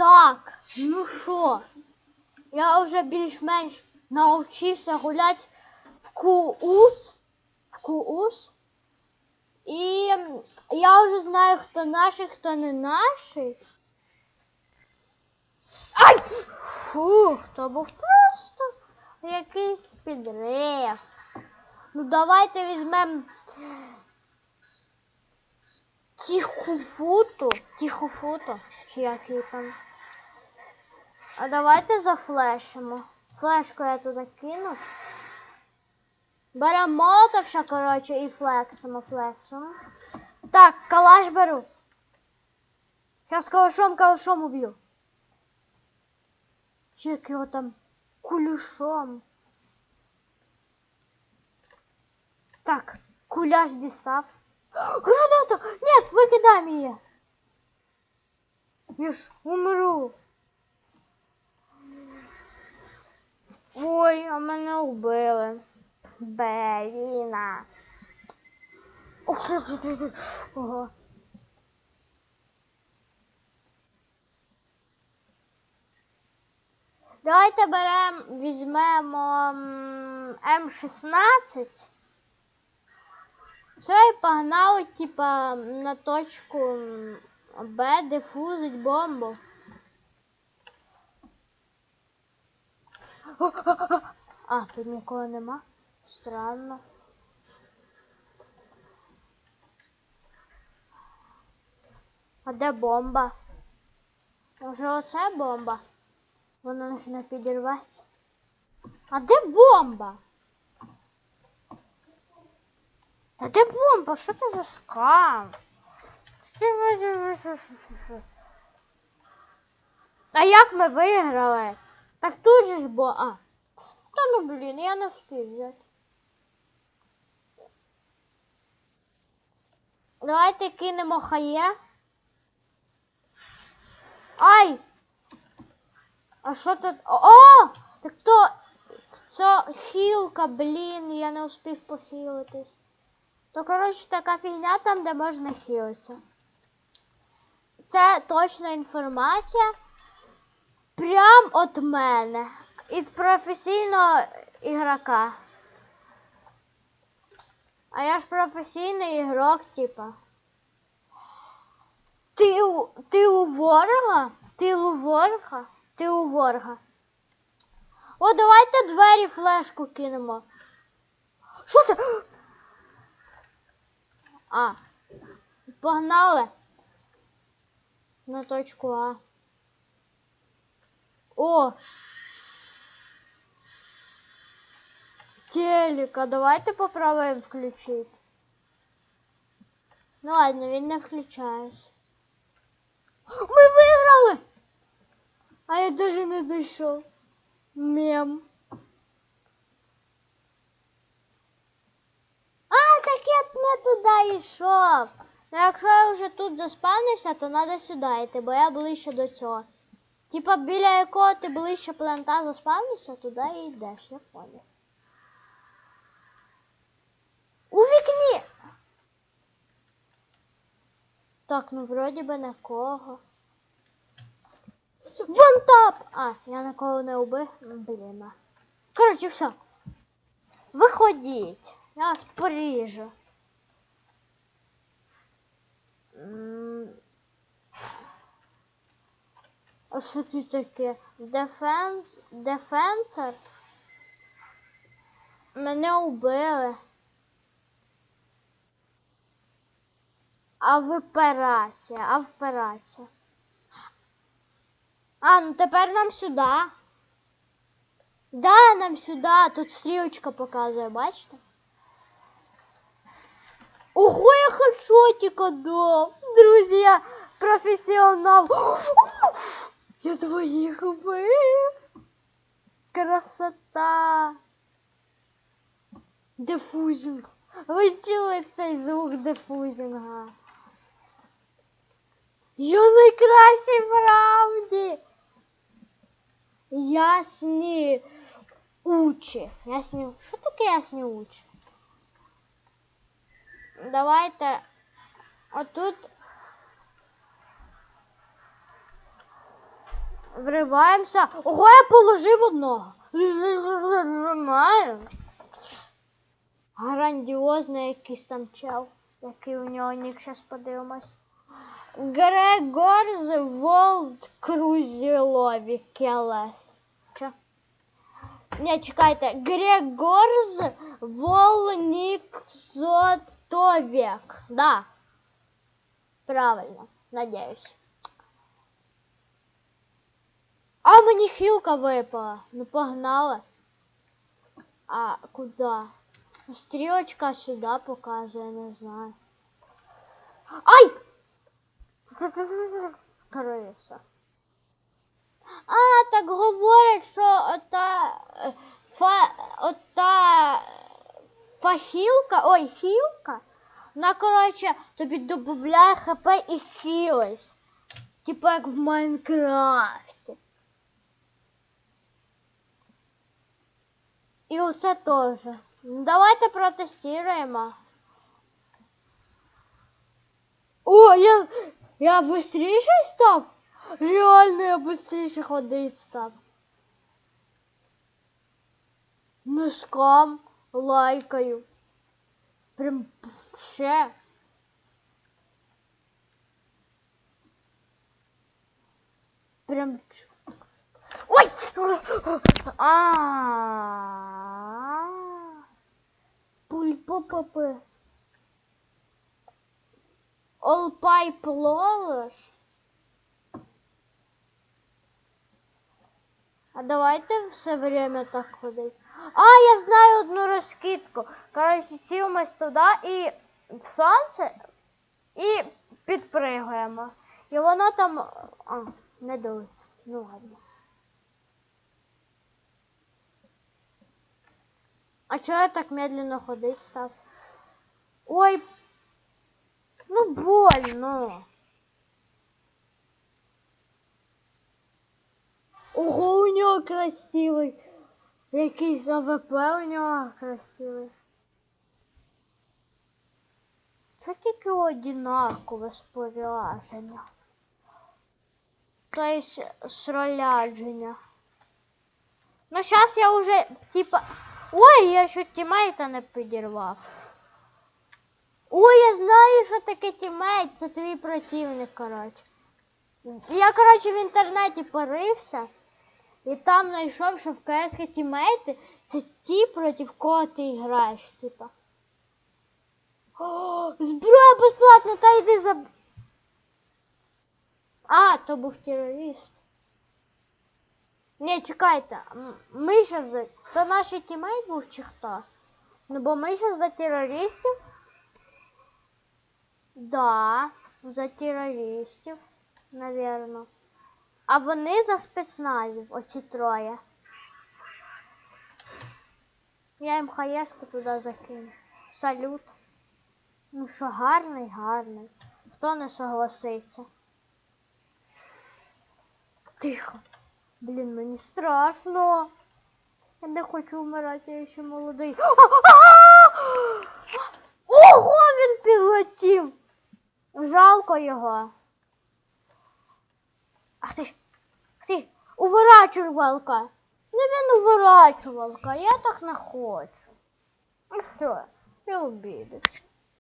Так, ну що, я вже більш-менш навчився гуляти в куус. В куус. І я вже знаю, хто наший, хто не наший. Ай! Фух, то був просто якийсь підрив. Ну давайте візьмемо тиху футу. Тиху футу. Чи як її там. А давайте зафлешимо. Флешку я туди кину. Беремо молотовша, коротше, і флексимо, флексимо. Так, калаш беру. Зараз калашом, калашом уб'ю. Чи як його там кулюшом. Так, куляш дістав. Граната! Нет, викидай її. Я ж умру. Ой, а мене вбили. Беліна. Ого. Давайте беремо, візьмемо м, М16. Все, і погнали, типа, на точку Б, дефузить бомбу. А, тут нікого нема. Странно. А де бомба? Може оце бомба? Вона ж не підірветься. А де бомба? Та де бомба? Що це за скам? А як ми виграли? Так тут же ж бо. А. Та ну блін, я не встиг взяти. Давайте кинемо хає. Ай! А що тут? О! Так то це хілка, блін, я не успів похилитись. То, коротше, така фігня там, де можна хилитися. Це точна інформація. Прям от мене. Від професійного ігрока. А я ж професійний ігрок, типа. Ти у, ти у ворога? Ти у ворога? Ти у ворога. О, давайте двері флешку кинемо. Що це? А. Погнали. На точку А. О! Телека, давайте попробуємо включити. Ну ладно, він не включається. Ми виграли! А я даже не дійшов. Мем. А, так я не туди йшов. Ну, якщо я вже тут заспавнився, то треба сюди йти, бо я ближче до цього. Типа біля якого ти ближче планта заспавнився, туди і йдеш, я понял. У вікні! Так, ну вроді би нікого. Вон тап! А, я нікого не убив. Блін. а. Коротше, все. Виходіть. Я вас поріжу. А що це таке? Дефенс... Дефенсор? Мене убили. А в операція, а в операція. А, ну тепер нам сюди. Да, нам сюди. Тут стрілочка показує, бачите? Ого, я хедшотика дав. Друзі, я професіонал. Я двоїх вбив. Красота. Дефузінг. Ви чули цей звук дефузінга? Я найкращий правді. Ясні учі. Ясні. Що таке ясні учі? Давайте отут. Вриваємося. Ого, я положив одного. Грандіозний якийсь там чел. Який у нього нік, зараз подивимось. Грегор з Волт Крузілові Келес. Че? Не, чекайте. Грегор з Волніксотовік. Да. Правильно, надеюсь. А мені хілка випала. Ну погнали. А куди? Стрілочка сюди показує, не знаю. Ай! Криса. А, так говорять, що ота е, фа, ота фахілка, ой, хілка, вона, коротше, тобі додає хп і хілись. Типа як в Майнкрафті. І оце теж. Ну, Давайте протестуємо. О, я, я быстріше став? Реально я быстріше ходить став. Мишкам лайкаю. Прям ще. Прям. Ой! А. Пульпопопи. Олпай плолош. А давайте все время так ходить. А, я знаю одну розкидку. Коротше, сілимось туди і в сонце і підпригуємо. І воно там. А, не дує. Ну ладно. А чого я так медленно ходить став? Ой. Ну больно. Ого, у нього красивий. Якийсь АВП у нього красивий. Це тільки одинакове спорядження. Тобто сролядження. Ну, зараз я вже, типа. Ой, я чуть тімейта не підірвав. Ой, я знаю, що таке тімейт, це твій противник, коротше. Я, коротше, в інтернеті порився і там знайшов, що в КС тімейти це ті, проти кого ти граєш, типа. О, зброя безплатна, та йди за. А, то був терорист. Ні, чекайте, ми ще за. То наш тімейт був чи хто? Ну бо ми ще за терористів. Да, за терористів, навірно. А вони за спецназів, оці троє. Я їм хаєску туди закину. Салют. Ну що, гарний, гарний. Хто не согласиться? Тихо. Блін, мені страшно. Я не хочу вмирати, я ще молодий. Ого, він підлетів. Жалко його. Ах ти, ах ти, уворачувалка. Ну він уворачувалка, я так не хочу. Ну все, я обідаюсь.